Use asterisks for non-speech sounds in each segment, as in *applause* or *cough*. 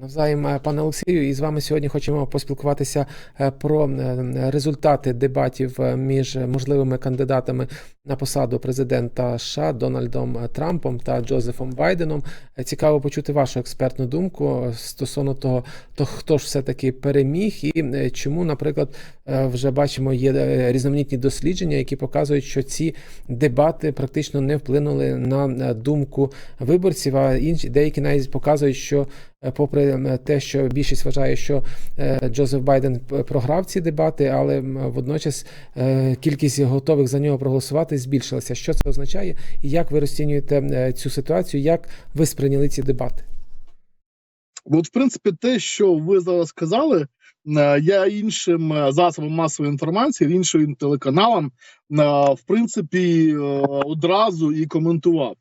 Навзаєм, е, пане Олексію, і з вами сьогодні хочемо поспілкуватися е, про е, результати дебатів між можливими кандидатами на посаду президента США Дональдом Трампом та Джозефом Байденом. Цікаво почути вашу експертну думку стосовно того, то хто ж все-таки переміг, і чому, наприклад, вже бачимо, є різноманітні дослідження, які показують, що ці дебати практично не вплинули на думку виборців. А інші деякі навіть показують, що попри те, що більшість вважає, що е, Джозеф Байден програв ці дебати, але водночас е, кількість готових за нього проголосувати збільшилася. Що це означає, і як ви розцінюєте е, цю ситуацію? Як ви сприйняли ці дебати? От, в принципі, те, що ви зараз сказали, е, я іншим е, засобам масової інформації, іншим телеканалам, е, в принципі, е, одразу і коментував.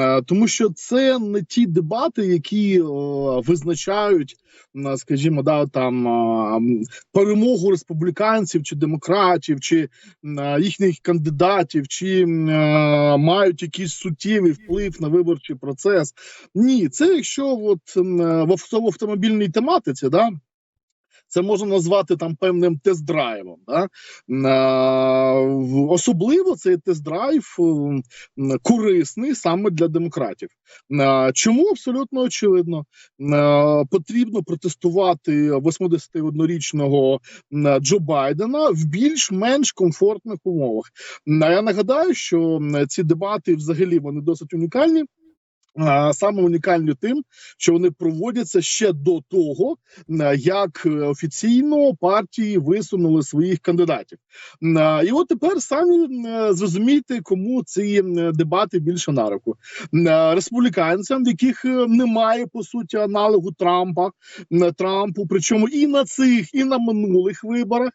Е, Тому що це не ті дебати, які е, визначають, м, скажімо, да, там е, перемогу республіканців чи демократів, чи е, їхніх кандидатів, чи е, мають якийсь суттєвий вплив на виборчий процес. Ні, це якщо от е, в автомобільній тематиці, да. Це можна назвати там певним тест-драйвом. Да? Е, Особливо цей тест-драйв корисний саме для демократів. Е, Чому абсолютно очевидно Е, потрібно протестувати 81-річного Джо Байдена в більш-менш комфортних умовах. Я нагадаю, що ці дебати взагалі вони досить унікальні. Саме унікальні тим, що вони проводяться ще до того, е, як е, офіційно партії висунули своїх кандидатів. І от тепер самі е, зрозумійте, кому ці дебати більше на руку. Республіканцям, в яких немає по суті аналогу Трампа Трампу, причому і на цих, і на минулих виборах.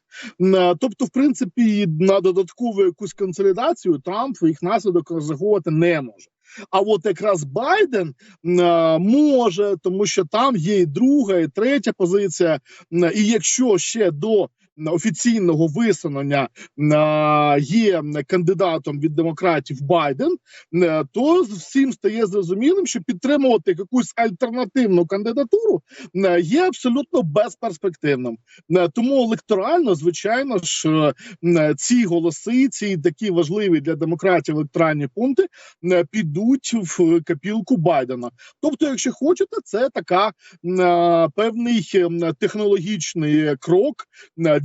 Тобто, в принципі, на додаткову якусь консолідацію Трамп їх наслідок розраховувати не може. А от якраз Байден е, може, тому що там є і друга, і третя позиція. І якщо ще до офіційного висунення є кандидатом від демократів Байден, е, то всім стає зрозумілим, що підтримувати якусь альтернативну кандидатуру е, є абсолютно безперспективним. Е, Тому електорально, звичайно ж, ці голоси, ці такі важливі для демократів електоральні пункти підуть в копілку Байдена. Тобто, якщо хочете, це така певний технологічний крок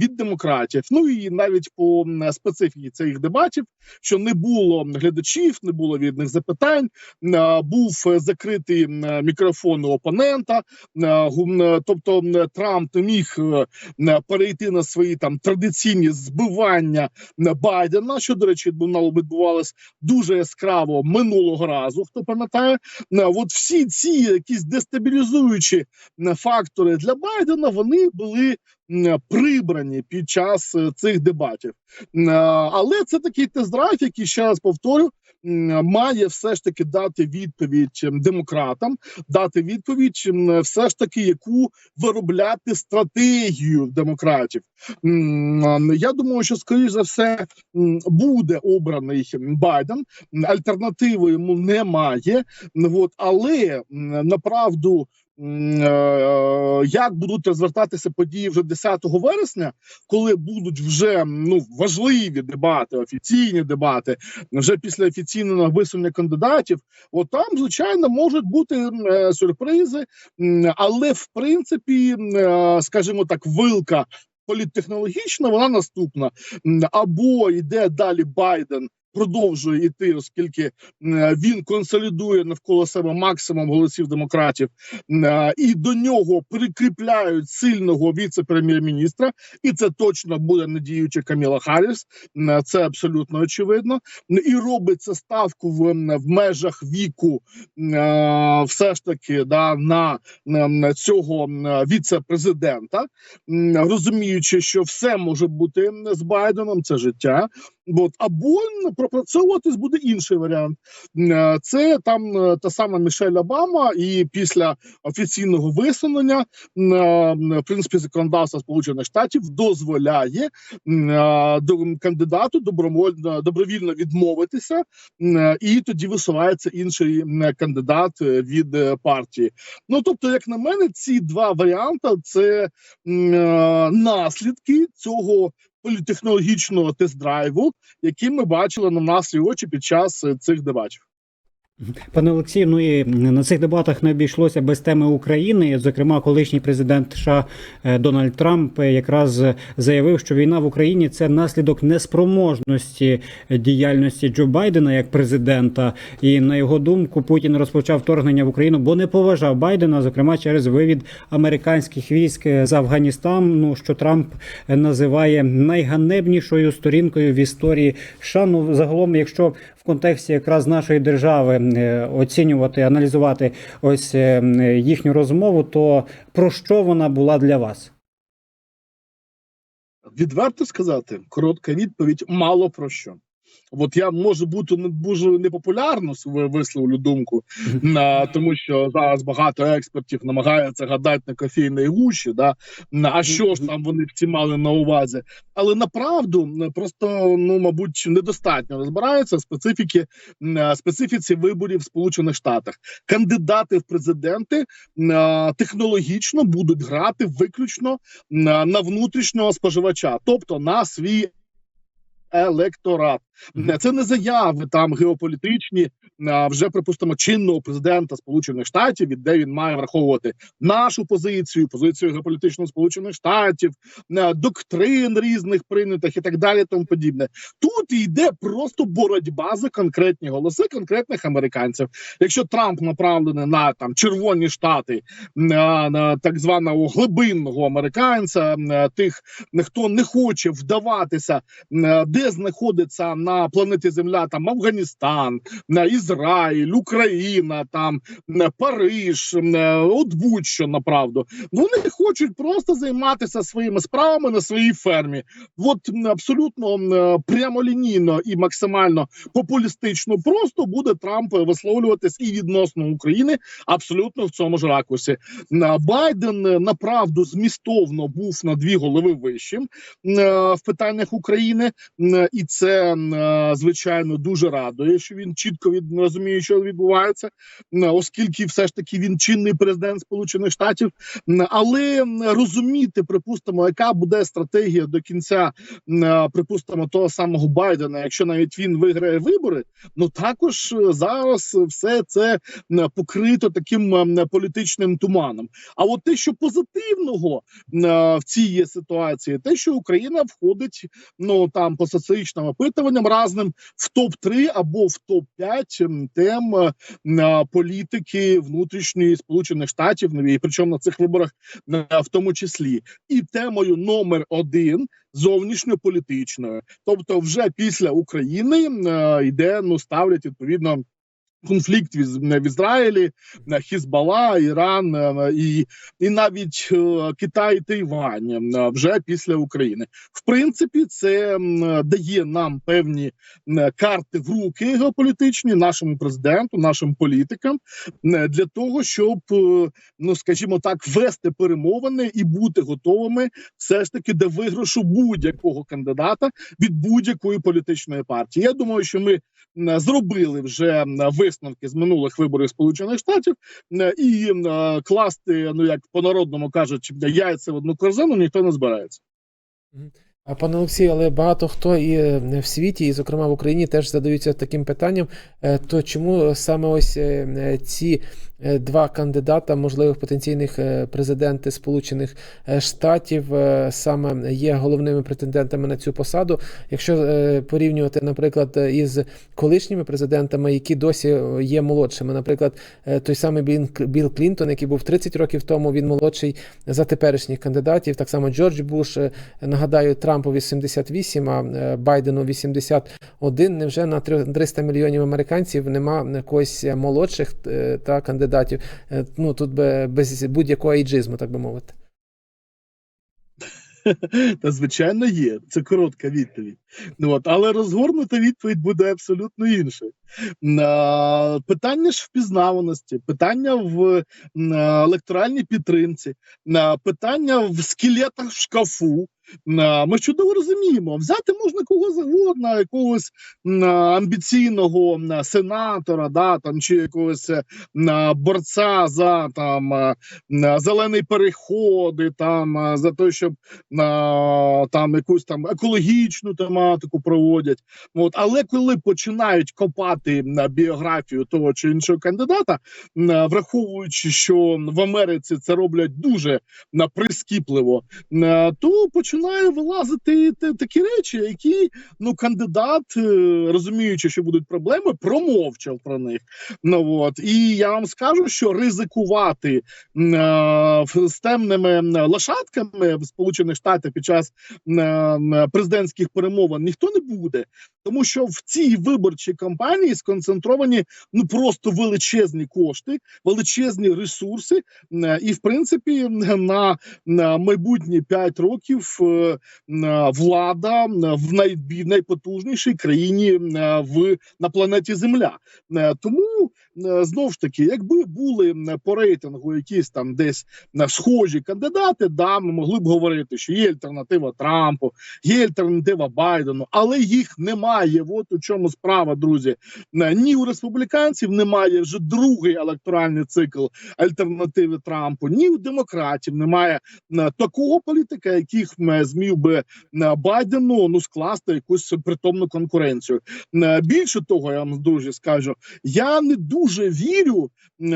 від демократів. Ну і навіть по специфіці цих дебатів, що не було глядачів, не було відних запитань. е, Був закритий мікрофон у опонента. Тобто Трамп не міг е, перейти на свої там традиційні збивання Байдена, що до речі, відбувало- відбувалось дуже яскраво минулого разу. Хто пам'ятає, от всі ці якісь дестабілізуючі фактори для Байдена вони були прибрані під час е, цих дебатів. Але це такий тест-драйв, який ще раз повторю. Має все ж таки дати відповідь ем, демократам, дати відповідь, все ж таки, яку виробляти стратегію демократів. Я думаю, що скоріш за все буде обраний Байден. Альтернативи йому немає. Але направду. М, е, Як будуть розвертатися події вже 10 вересня, коли будуть вже ну важливі дебати, офіційні дебати, вже після офіційного висунення кандидатів, от там, звичайно, можуть бути е, сюрпризи, але в принципі, е, скажімо так, вилка політтехнологічна, вона наступна. Або йде далі Байден. Продовжує йти, оскільки він консолідує навколо себе максимум голосів демократів, і до нього прикріпляють сильного віце-прем'єр-міністра, і це точно буде недіюча Каміла Харріс, Це абсолютно очевидно. І робиться ставку в, в межах віку, все ж таки, да, на, на цього віце-президента, розуміючи, що все може бути з Байденом, це життя. От, або м, пропрацьовуватись буде інший варіант. Е, Це там е, та сама Мішель Обама, і після офіційного висунення е, в принципі законодавство Сполучених Штатів дозволяє до кандидату добровольно добровільно відмовитися, і тоді висувається інший кандидат від партії. Ну тобто, як на мене, ці два варіанти це наслідки цього політехнологічного тест-драйву, який ми бачили на наші очі під час е, цих дебатів. Пане Олексію, ну і на цих дебатах не обійшлося без теми України. Зокрема, колишній президент США е, Дональд Трамп е, якраз заявив, що війна в Україні це наслідок неспроможності діяльності Джо Байдена як президента. І на його думку, Путін розпочав вторгнення в Україну, бо не поважав Байдена, зокрема через вивід американських військ з Афганістан. Ну що Трамп називає найганебнішою сторінкою в історії США. Ну, загалом, якщо в контексті якраз нашої держави е, оцінювати, аналізувати ось е, їхню розмову, то про що вона була для вас? Відверто сказати, коротка відповідь мало про що. От я можу бути не дуже непопулярно висловлю думку, на тому що зараз багато експертів намагаються гадати на кофейній гущі, да на а що ж там вони всі мали на увазі, але направду просто ну мабуть недостатньо розбираються специфіки специфіці виборів в Сполучених Штатах. Кандидати в президенти технологічно будуть грати виключно на внутрішнього споживача, тобто на свій електорат. Це не заяви там геополітичні, вже припустимо чинного президента Сполучених Штатів, де він має враховувати нашу позицію, позицію геополітичну Сполучених Штатів, доктрин різних прийнятих і так далі. Тому подібне. Тут йде просто боротьба за конкретні голоси конкретних американців. Якщо Трамп направлений на там червоні штати, на, на так званого глибинного американця, тих, хто не хоче вдаватися, на де знаходиться на планеті Земля там Афганістан, Ізраїль, Україна, там Париж, на- от будь-що направду. Вони хочуть просто займатися своїми справами на своїй фермі. От абсолютно прямолінійно і максимально популістично просто буде Трамп висловлюватись і відносно України абсолютно в цьому ж ракурсі. На Байден е, направду змістовно був на дві голови вищим е, в питаннях України, і це е, звичайно дуже радує, що він чітко від розуміє, що відбувається, оскільки все ж таки він чинний президент Сполучених Штатів. Але розуміти, припустимо, яка буде стратегія до кінця, е, припустимо, того самого Байдена, якщо навіть він виграє вибори, ну також е, зараз все це покрито таким політичним туманом. А от те, що позитивного е, в цій є ситуації, те, що Україна входить ну там по соціологічним опитуванням разним в топ 3 або в топ 5 тем е, політики внутрішньої сполучених штатів, ну, і причому на цих виборах е, в тому числі, і темою номер один зовнішньополітичною. Тобто, вже після України е, йде ну ставлять відповідно. Конфлікт в, Ізраїлі, Хізбала, Іран е, і, і навіть е, Китай, Тайвань е, вже після України. В принципі, це дає нам певні карти в руки геополітичні, нашому президенту, нашим політикам для того, щоб ну скажімо так, вести перемовини і бути готовими все ж таки до виграшу будь-якого кандидата від будь-якої політичної партії. Я думаю, що ми зробили вже висновки з минулих виборів Сполучених Штатів і класти, ну як по народному кажуть, яйця в одну корзину ніхто не збирається. Пане Олексію, але багато хто і е, в світі, і зокрема в Україні, теж задаються таким питанням: е, то чому саме ось е, е, ці е, два кандидата, можливих потенційних е, президенти Сполучених е, Штатів, е, саме є головними претендентами на цю посаду? Якщо е, порівнювати, наприклад, е, із колишніми президентами, які досі е, є молодшими, наприклад, е, той самий Білл Клінтон, який був 30 років тому, він молодший за теперішніх кандидатів. Так само Джордж Буш, е, нагадаю, Трампові 78, а е, Байдену 81. Невже на три- 300 мільйонів американців нема якогось молодших е, та кандидатів? Е, Ну тут би без будь-якого ейджизму, так би мовити. *laughs* Та звичайно є. Це коротка відповідь. Ну, от, але розгорнута відповідь буде абсолютно інша. Питання ж впізнаваності, питання в електоральній підтримці, питання в скелетах в шкафу. Ми чудово розуміємо, взяти можна кого завгодно, якогось амбіційного сенатора, да, там, чи якогось е, борця за там м, зелений переходи, там за те, щоб там якусь там екологічну тематику проводять. От, але коли починають копати на біографію того чи іншого кандидата, враховуючи, що в Америці це роблять дуже прискіпливо, то починає вилазити такі речі, які ну кандидат, е, розуміючи, що будуть проблеми, промовчав про них. Ну от і я вам скажу, що ризикувати е, з темними лошадками в Сполучених Штатах під час м, президентських перемовин ніхто не буде, тому що в цій виборчій кампанії сконцентровані ну просто величезні кошти, величезні ресурси, і в принципі на, майбутні 5 років е, влада в найбі- найпотужнішій країні м, в на планеті Земля. Е, Тому е, знов ж таки, якби були по рейтингу якісь там десь схожі кандидати, да, ми могли б говорити, що є альтернатива Трампу, є альтернатива Байдену, але їх немає. От у чому справа, друзі. Е, Ні у республіканців немає вже другий електоральний цикл альтернативи Трампу, ні у демократів немає такого політика, яких змів би Байдену ну скласти якусь притомну конкуренцію. Більше того, я вам друзі скажу, я не дуже вірю е,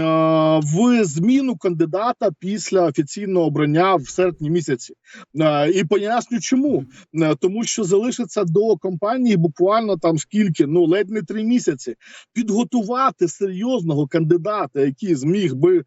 в зміну кандидата після офіційного обрання в серпні місяці. Е, І поясню, чому Е, тому, що залишиться до кампанії буквально там скільки, ну ледь не три місяці. Підготувати серйозного кандидата, який зміг би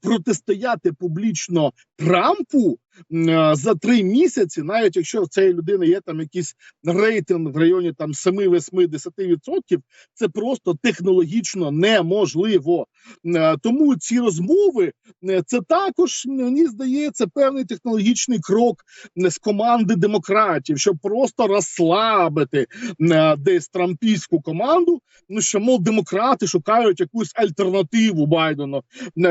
протистояти публічно Трампу е, за три місяці, навіть якщо в цієї людини є там якийсь рейтинг в районі там 7, 8, 10 відсотків, це просто технологічно неможливо. Е, Тому ці розмови е, це також мені здається певний технологічний крок з команди демократів, щоб просто розслабити десь трампійську команду. Ну що мов демократи шукають якусь альтернативу Байдену,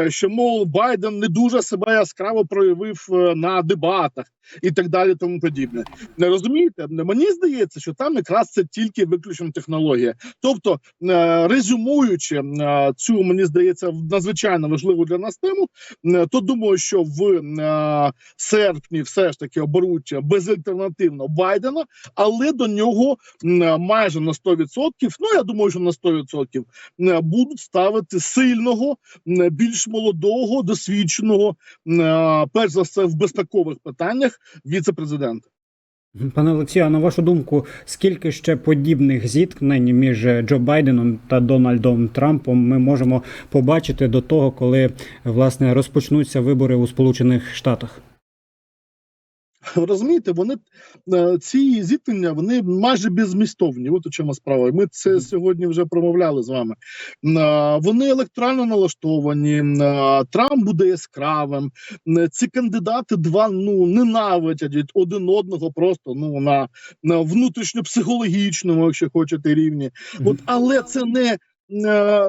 що мов Байден не дуже себе яскраво проявив е, на дебатах і так далі, тому подібне. Не розумієте? Мені здається, що там якраз це тільки виключно технологія. Тобто, е, резюмуючи е, цю, мені здається, надзвичайно важливу для нас тему, то думаю, що в серпні все ж таки оберуть безальтернативно Байдена, але до нього майже на 100%, ну я думаю, що на 100% м, будуть ставити сильного, більш молодого, досвідченого, перш за все в безпекових питаннях віце-президента. Пане Олексію, а на вашу думку, скільки ще подібних зіткнень між Джо Байденом та Дональдом Трампом ми можемо побачити до того, коли власне розпочнуться вибори у Сполучених Штатах? *laughs* Розумієте, вони е, ці зіткнення вони майже беззмістовні. От у чому справа. Ми це сьогодні вже промовляли з вами. Е, Вони електорально налаштовані. е, Трамп буде яскравим. Ці кандидати два ну ненавидять один одного просто ну на, на внутрішньопсихологічному, якщо хочете, рівні. От, але це не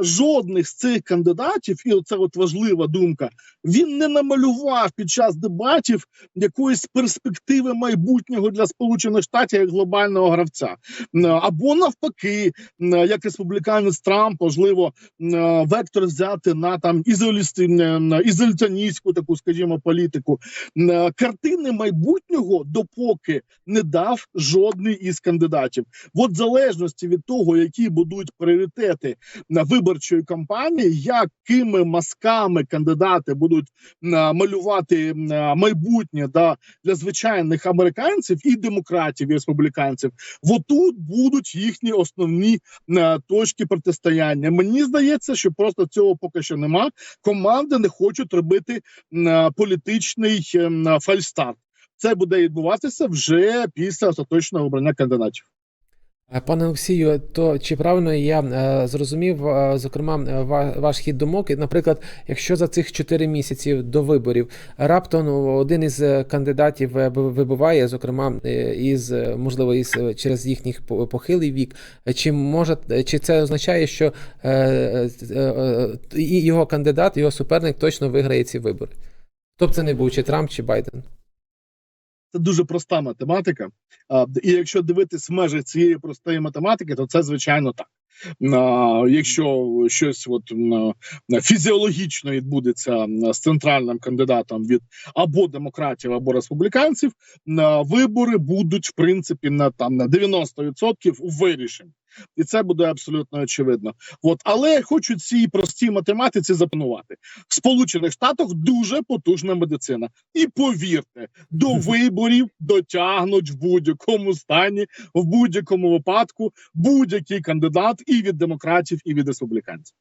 жодних з цих кандидатів, і оце от важлива думка. Він не намалював під час дебатів якоїсь перспективи майбутнього для Сполучених Штатів як глобального гравця. Або навпаки, як республіканець Трамп, можливо, вектор взяти на там ізоляціоністську таку, скажімо, політику. Картини майбутнього допоки не дав жодний із кандидатів. От залежності від того, які будуть пріоритети виборчої кампанії, якими масками кандидати будуть малювати майбутнє да, для звичайних американців і демократів, і республіканців, отут будуть їхні основні точки протистояння. Мені здається, що просто цього поки що нема. Команди не хочуть робити політичний фальстарт. Це буде відбуватися вже після остаточного обрання кандидатів. Е, Пане Олексію, то чи правильно я е, зрозумів, е, зокрема, ваш хід думок? Наприклад, якщо за цих 4 місяці до виборів раптом один із кандидатів вибуває, зокрема, із можливо, із через їхніх похилий вік, чи може чи це означає, що його кандидат, його суперник точно виграє ці вибори? Б це не був, чи Трамп, чи Байден? Це дуже проста математика. І якщо дивитись в межах цієї простої математики, то це звичайно так. Якщо щось от фізіологічно відбудеться з центральним кандидатом від або демократів, або республіканців, вибори будуть в принципі на там на 90% вирішені. І це буде абсолютно очевидно. От але я хочу цій простій математиці запанувати. В Сполучених Штатах дуже потужна медицина, і повірте, до виборів дотягнуть в будь-якому стані, в будь-якому випадку будь-який кандидат і від демократів, і від республіканців.